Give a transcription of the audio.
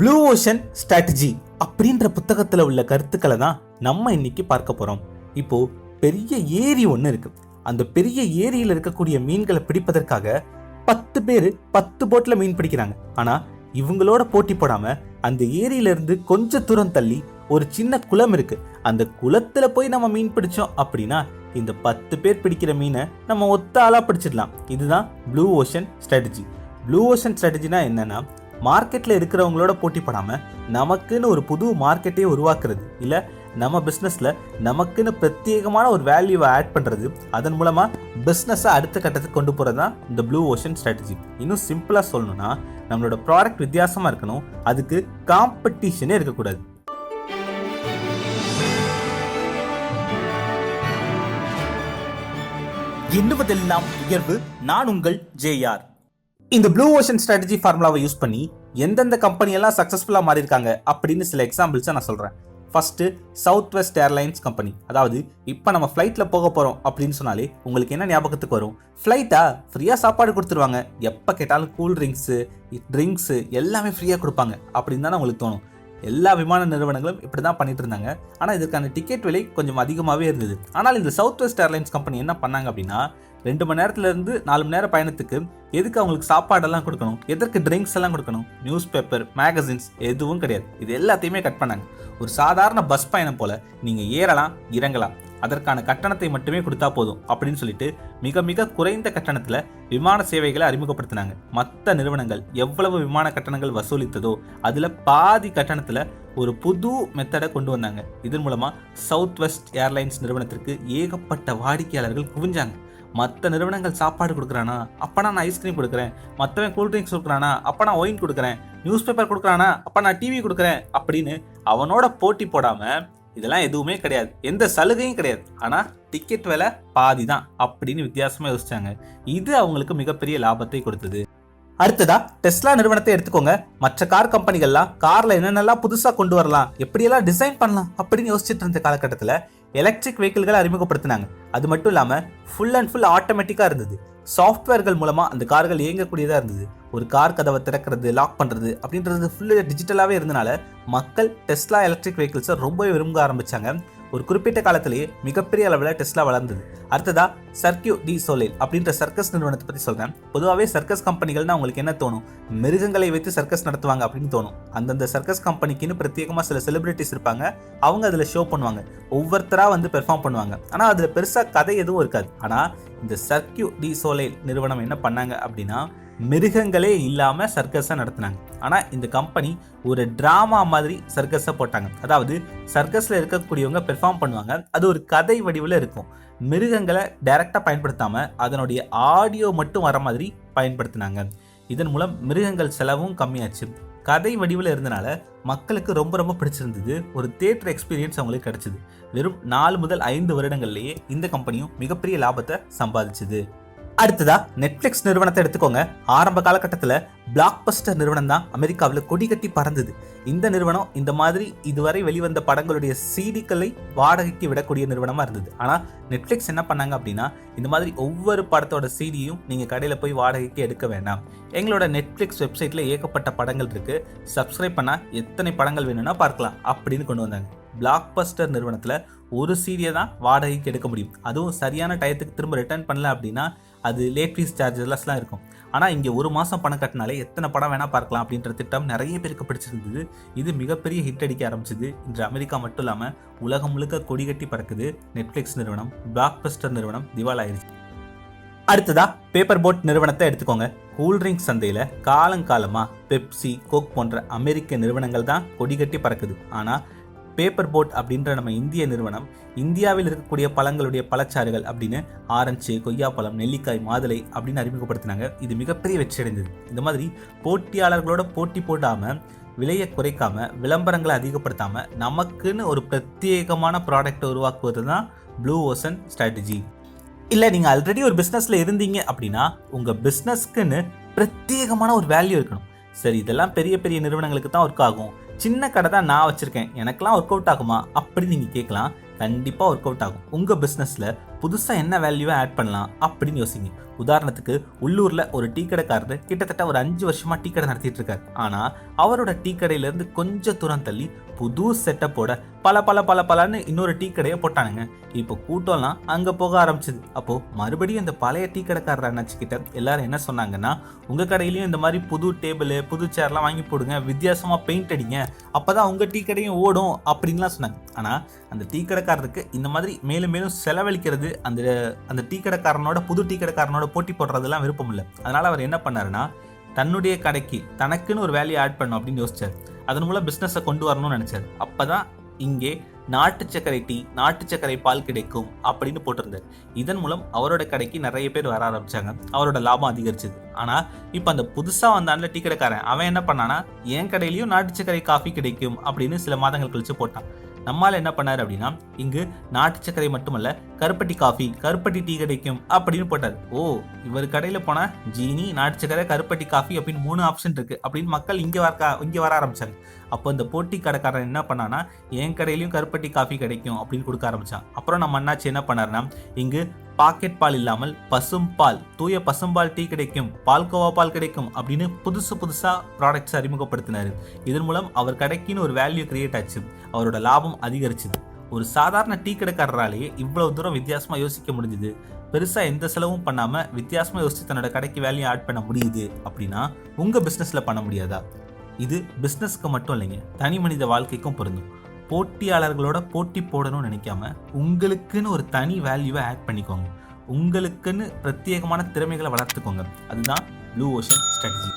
Blue ocean strategy அப்படின்ற புத்தகத்தில் உள்ள கருத்துக்களை தான் நம்ம இன்னைக்கு பார்க்க போகிறோம் இப்போ பெரிய ஏரி ஒன்று இருக்கு. அந்த பெரிய ஏரியில் இருக்கக்கூடிய மீன்களை பிடிப்பதற்காக பத்து பேர் பத்து போட்டில் மீன் பிடிக்கிறாங்க. ஆனால் இவங்களோட போட்டி போடாமல் அந்த ஏரியில இருந்து தூரம் தள்ளி ஒரு சின்ன குளம் இருக்கு. அந்த குளத்தில் போய் நம்ம மீன் பிடிச்சோம் அப்படின்னா இந்த பத்து பேர் பிடிக்கிற மீனை நம்ம ஒத்த ஆளாக பிடிச்சிடலாம். இதுதான் blue ocean strategy blue ocean ஸ்ட்ராட்டஜினா என்னன்னா மார்க்கெட்டில் இருக்கிறவங்களோட போட்டி நமக்குன்னு ஒரு புது மார்க்கெட்டையே உருவாக்குறது. இல்லை நம்ம பிஸ்னஸில் நமக்குன்னு பிரத்யேகமான ஒரு வேல்யூவை ஆட் பண்ணுறது அதன் மூலமாக பிஸ்னஸை அடுத்த கட்டத்துக்கு கொண்டு போகிறது தான் இந்த ப்ளூ ஓஷன் ஸ்ட்ராட்டஜி இன்னும் சிம்பிளாக சொல்லணும்னா நம்மளோட ப்ராடக்ட் வித்தியாசமாக இருக்கணும். அதுக்கு காம்படிஷனே இருக்கக்கூடாது. எண்ணுவதெல்லாம் உயர்வு? நான் உங்கள் ஜேஆர் இந்த ப்ளூ ஓஷன் ஸ்ட்ராட்டஜி ஃபார்முலாவை யூஸ் பண்ணி எந்தெந்த கம்பெனி எல்லாம் சக்ஸஸ்ஃபுல்லாக மாறியிருக்காங்க அப்படின்னு சில எக்ஸாம்பிள்ஸை நான் சொல்கிறேன் first Southwest Airlines company அதாவது இப்போ நம்ம ஃப்ளைட்டில் போக போகிறோம் அப்படின்னு சொன்னாலே உங்களுக்கு என்ன ஞாபகத்துக்கு வரும்? ஃப்ளைட்டா ஃப்ரீயாக சாப்பாடு கொடுத்துருவாங்க. எப்போ கேட்டாலும் கூல் ட்ரிங்க்ஸு ட்ரிங்க்ஸு எல்லாமே ஃப்ரீயாக கொடுப்பாங்க அப்படின்னு தானே உங்களுக்கு தோணும். எல்லா விமான நிறுவனங்களும் இப்படி தான் பண்ணிட்டு இருந்தாங்க ஆனால் இதுக்கான டிக்கெட் விலை கொஞ்சம் அதிகமாகவே இருந்தது. ஆனால் இந்த சவுத் வெஸ்ட் ஏர்லைன்ஸ் கம்பெனி என்ன பண்ணாங்க அப்படின்னா ரெண்டு மணி நேரத்துலேருந்து நாலு மணி நேரம் பயணத்துக்கு எதுக்கு அவங்களுக்கு சாப்பாடெல்லாம் கொடுக்கணும்? எதற்கு ட்ரிங்க்ஸ் எல்லாம் கொடுக்கணும்? நியூஸ் பேப்பர் மேகசின்ஸ் எதுவும் கிடையாது. இது எல்லாத்தையுமே கட் பண்ணாங்க. ஒரு சாதாரண பஸ் பயணம் போல் நீங்கள் ஏறலாம் இறங்கலாம். அதற்கான கட்டணத்தை மட்டுமே கொடுத்தா போதும் அப்படின்னு சொல்லிட்டு மிக மிக குறைந்த கட்டணத்தில் விமான சேவைகளை அறிமுகப்படுத்தினாங்க. மற்ற நிறுவனங்கள் எவ்வளவு விமான கட்டணங்கள் வசூலித்ததோ அதில் பாதி கட்டணத்தில் ஒரு புது மெத்தடை கொண்டு வந்தாங்க. இதன் மூலமாக சவுத் வெஸ்ட் ஏர்லைன்ஸ் நிறுவனத்திற்கு ஏகப்பட்ட வாடிக்கையாளர்கள் குவிஞ்சாங்க. மற்ற நிறுவனங்கள் சாப்பாடு கொடுக்குறானா? அப்போ நான் ஐஸ்கிரீம் கொடுக்குறேன். மற்றவன் கூல்ட்ரிங்க்ஸ் கொடுக்குறானா? அப்போ நான் ஒயின் கொடுக்குறேன். நியூஸ் பேப்பர் கொடுக்குறானா? அப்போ நான் டிவி கொடுக்குறேன். அப்படின்னு அவனோட போட்டி போடாமல் இதெல்லாம் எதுவுமே கிடையாது. எந்த சலுகையும் கிடையாது. ஆனால் டிக்கெட் விலை பாதி தான் அப்படின்னு வித்தியாசமாக யோசிச்சாங்க. இது அவங்களுக்கு மிகப்பெரிய லாபத்தை கொடுத்தது. அடுத்ததா டெஸ்லா நிறுவனத்தை எடுத்துக்கோங்க. மற்ற கார் கம்பெனிகள்லாம் கார்ல என்னென்னலாம் புதுசாக கொண்டு வரலாம் எப்படியெல்லாம் டிசைன் பண்ணலாம் அப்படின்னு யோசிச்சுட்டு இருந்த காலகட்டத்தில் எலக்ட்ரிக் வெஹிக்கிள்களை அறிமுகப்படுத்தினாங்க. அது மட்டும் இல்லாமல் ஃபுல் அண்ட் ஃபுல் ஆட்டோமேட்டிக்காக இருந்தது. சாஃப்ட்வேர்கள் மூலமாக அந்த கார்கள் இயங்கக்கூடியதாக இருந்தது. ஒரு கார் கதவை திறக்கிறது லாக் பண்ணுறது அப்படின்றது ஃபுல்லு டிஜிட்டலாகவே இருந்தனால மக்கள் டெஸ்லா எலக்ட்ரிக் வெஹிக்கிள்ஸை ரொம்ப விரும்ப ஆரம்பித்தாங்க ஒரு குறிப்பிட்ட காலத்திலேயே மிகப்பெரிய அளவில் டெஸ்லா வளர்ந்தது. அடுத்ததா சர்க்கியூ டி சோலைல் அப்படின்ற சர்க்கஸ் நிறுவனத்தை பற்றி சொல்கிறேன் பொதுவாகவே சர்க்கஸ் கம்பெனிகள்னா உங்களுக்கு என்ன தோணும்? மிருகங்களை வைத்து சர்க்கஸ் நடத்துவாங்க அப்படின்னு தோணும். அந்தந்த சர்க்கஸ் கம்பெனிக்குன்னு பிரத்யேகமாக சில செலிபிரிட்டிஸ் இருப்பாங்க. அவங்க அதில் ஷோ பண்ணுவாங்க. ஒவ்வொருத்தராக வந்து பெர்ஃபார்ம் பண்ணுவாங்க. ஆனால் அதில் பெருசாக கதை எதுவும் இருக்காது. ஆனால் இந்த சர்க்கியூ டி சோலைல் நிறுவனம் என்ன பண்ணாங்க அப்படின்னா மிருகங்களே இல்லாமல் சர்க்கஸை நடத்தினாங்க. ஆனால் இந்த கம்பெனி ஒரு ட்ராமா மாதிரி சர்க்கஸை போட்டாங்க. அதாவது சர்க்கஸில் இருக்கக்கூடியவங்க பெர்ஃபார்ம் பண்ணுவாங்க. அது ஒரு கதை வடிவில் இருக்கும். மிருகங்களை டைரெக்டாக பயன்படுத்தாமல் அதனுடைய ஆடியோ மட்டும் வர மாதிரி பயன்படுத்தினாங்க. இதன் மூலம் மிருகங்கள் செலவும் கம்மியாச்சு. கதை வடிவில் இருந்தனால மக்களுக்கு ரொம்ப ரொம்ப பிடிச்சிருந்தது. ஒரு தேட்டர் எக்ஸ்பீரியன்ஸ் அவங்களுக்கு கிடச்சிது. வெறும் நாலு முதல் ஐந்து வருடங்கள்லேயே இந்த கம்பெனியும் மிகப்பெரிய லாபத்தை சம்பாதிச்சுது. அடுத்ததா நெட்ஃப்ளிக்ஸ் நிறுவனத்தை எடுத்துக்கோங்க. ஆரம்ப காலகட்டத்தில் பிளாக் பஸ்டர் நிறுவனம் தான் அமெரிக்காவில் கொடி கட்டி பறந்தது. இந்த நிறுவனம் இந்த மாதிரி இதுவரை வெளிவந்த படங்களுடைய சீடிக்களை வாடகைக்கு விடக்கூடிய நிறுவனமாக இருந்தது. ஆனால் நெட்ஃப்ளிக்ஸ் என்ன பண்ணாங்க அப்படின்னா இந்த மாதிரி ஒவ்வொரு படத்தோட சீடியும் நீங்கள் கடையில் போய் வாடகைக்கு எடுக்க வேண்டாம். எங்களோட நெட்ஃப்ளிக்ஸ் வெப்சைட்டில் ஏகப்பட்ட படங்கள் இருக்குது சப்ஸ்கிரைப் பண்ணால் எத்தனை படங்கள் வேணும்னா பார்க்கலாம். அப்படின்னு கொண்டு வந்தாங்க. பிளாக்பஸ்டர் நிறுவனத்தில் ஒரு சீரியை தான் வாடகைக்கு எடுக்க முடியும். அதுவும் சரியான டயத்துக்கு திரும்ப ரிட்டர்ன் பண்ணல அப்படின்னா அது லேட் ஃபீஸ் சார்ஜஸ்லாம் இருக்கும். ஆனால் இங்கே ஒரு மாதம் பணம் கட்டினாலே எத்தனை படம் வேணால் பார்க்கலாம் அப்படின்ற திட்டம் நிறைய பேருக்கு பிடிச்சிருந்தது. இது மிகப்பெரிய ஹிட் அடிக்க ஆரம்பிச்சிது. இன்று அமெரிக்கா மட்டும் இல்லாமல் உலகம் முழுக்க கொடி கட்டி பறக்குது நெட்ஃப்ளிக்ஸ் நிறுவனம் பிளாக்பஸ்டர் நிறுவனம் திவாலாயிருச்சு. அடுத்ததா பேப்பர் போட் நிறுவனத்தை எடுத்துக்கோங்க. கூல்ட்ரிங்க் சந்தையில் காலங்காலமாக பெப்சி கோக் போன்ற அமெரிக்க நிறுவனங்கள் தான் கொடி கட்டி பறக்குது. ஆனால் பேப்பர் போட் அப்படின்ற நம்ம இந்திய நிறுவனம் இந்தியாவில் இருக்கக்கூடிய பழங்களுடைய பழச்சாறுகள் அப்படின்னு ஆரஞ்சு கொய்யாப்பழம் நெல்லிக்காய் மாதுளை அப்படின்னு அறிமுகப்படுத்தினாங்க. இது மிகப்பெரிய வெற்றி அடைந்தது. இந்த மாதிரி போட்டியாளர்களோட போட்டி போடாமல் விலையை குறைக்காம விளம்பரங்களை அதிகப்படுத்தாமல் நமக்குன்னு ஒரு பிரத்யேகமான ப்ராடக்ட்டை உருவாக்குவது தான் ப்ளூ ஓசன் ஸ்ட்ராட்டஜி இல்லை நீங்கள் ஆல்ரெடி ஒரு பிஸ்னஸில் இருந்தீங்க அப்படின்னா உங்கள் பிஸ்னஸ்க்குன்னு பிரத்யேகமான ஒரு வேல்யூ இருக்கணும். சரி இதெல்லாம் பெரிய பெரிய நிறுவனங்களுக்கு தான் ஒர்க் ஆகும். சின்ன கடை தான் நான் வச்சுருக்கேன். எனக்கெல்லாம் ஒர்க் அவுட் ஆகுமா? அப்படின்னு நீங்கள் கேட்கலாம். கண்டிப்பாக ஒர்க் அவுட் ஆகும். உங்கள் பிஸ்னஸில் புதுசாக என்ன வேல்யூவை ஆட் பண்ணலாம் அப்படின்னு யோசிங்க. உதாரணத்துக்கு உள்ளூரில் ஒரு டீ கடைக்காரர் கிட்டத்தட்ட ஒரு அஞ்சு வருஷமாக டீ கடை நடத்திட்டு இருக்காரு. ஆனால் அவரோட டீ கடையிலேருந்து கொஞ்சம் தூரம் தள்ளி புது செட்டப்போட பல பல பல பலன்னு இன்னொரு டீ கடையை போட்டானுங்க. இப்போ கூட்டம்லாம் அங்கே போக ஆரம்பிச்சது. அப்போது மறுபடியும் இந்த பழைய டீ கடைக்காரர் அண்ணாச்சிக்கிட்ட எல்லாரும் என்ன சொன்னாங்கன்னா உங்கள் கடையிலையும் இந்த மாதிரி புது டேபிள் புது சேர்லாம் வாங்கி போடுங்க. வித்தியாசமாக பெயிண்ட் அடிங்க. அப்போ தான் உங்கள் டீ கடையும் ஓடும். அப்படின்லாம் சொன்னாங்க. ஆனால் அந்த டீ கடைக்காரருக்கு இந்த மாதிரி மேலும் மேலும் செலவழிக்கிறது அந்த அந்த டீ கடைக்காரனோட புது டீ கடைக்காரனோட போட்டி போடுறதெல்லாம் விருப்பம் இல்லை. அதனால் அவர் என்ன பண்ணாருன்னா தன்னுடைய கடைக்கு தனக்குன்னு ஒரு வேலையை ஆட் பண்ணும் அப்படின்னு யோசிச்சார். அதன் மூலம் பிஸ்னஸை கொண்டு வரணும்னு நினச்சாரு. அப்போ தான் இங்கே நாட்டு சர்க்கரை டீ நாட்டு சர்க்கரை பால் கிடைக்கும் அப்படின்னு போட்டிருந்தார். இதன் மூலம் அவரோட கடைக்கு நிறைய பேர் வர ஆரம்பிச்சாங்க. அவரோட லாபம் அதிகரிச்சது. ஆனால் இப்போ அந்த புதுசாக வந்தான்ல டீ கடைக்காரன் அவன் என்ன பண்ணானா என் கடையிலையும் நாட்டு சர்க்கரை காஃபி கிடைக்கும் அப்படின்னு சில மாதங்கள் கழிச்சு போட்டான். நம்மால் என்ன பண்ணாரு அப்படின்னா இங்கு நாட்டு சர்க்கரை மட்டுமல்ல கருப்பட்டி காஃபி கருப்பட்டி டீ கிடைக்கும் அப்படின்னு போட்டார். ஓ இவர் கடையில் போனால் ஜீனி நாட்டு சர்க்கரை கருப்பட்டி காஃபி அப்படின்னு மூணு ஆப்ஷன் இருக்குது அப்படின்னு மக்கள் இங்கே வர இங்கே வர ஆரம்பித்தாங்க அப்போ இந்த போட்டி கடைக்காரன் என்ன பண்ணான்னா என் கடையிலையும் கருப்பட்டி காஃபி கிடைக்கும் அப்படின்னு கொடுக்க ஆரம்பிச்சான். அப்புறம் நம்ம அண்ணாச்சி என்ன பண்ணாருன்னா இங்கு பாக்கெட் பால் இல்லாமல் பசும்பால் தூய பசும்பால் டீ கிடைக்கும் பால்கோவா பால் கிடைக்கும் அப்படின்னு புதுசு புதுசாக ப்ராடக்ட்ஸ் அறிமுகப்படுத்தினார். இதன் மூலம் அவர் கடைக்குன்னு ஒரு வேல்யூ கிரியேட் ஆச்சு. அவரோட லாபம் அதிகரிச்சுது. ஒரு சாதாரண டீ கடைக்காரராலேயே இவ்வளவு தூரம் வித்தியாசமாக யோசிக்க முடிஞ்சுது. பெருசாக எந்த செலவும் பண்ணாமல் வித்தியாசமாக யோசித்து தன்னோட கடைக்கு வேல்யூ ஆட் பண்ண முடியுது அப்படின்னா உங்கள் பிஸ்னஸில் பண்ண முடியாதா? இது பிஸ்னஸ்க்கு மட்டும் இல்லைங்க தனி மனித வாழ்க்கைக்கும் பொருந்தும். போட்டியாளர்களோட போட்டி போடணும்னு நினைக்காம உங்களுக்குன்னு ஒரு தனி வேல்யூவை ஆட் பண்ணிக்கோங்க. உங்களுக்குன்னு பிரத்யேகமான திறமைகளை வளர்த்துக்கோங்க. அதுதான் ப்ளூ ஓஷன் ஸ்ட்ராட்டஜி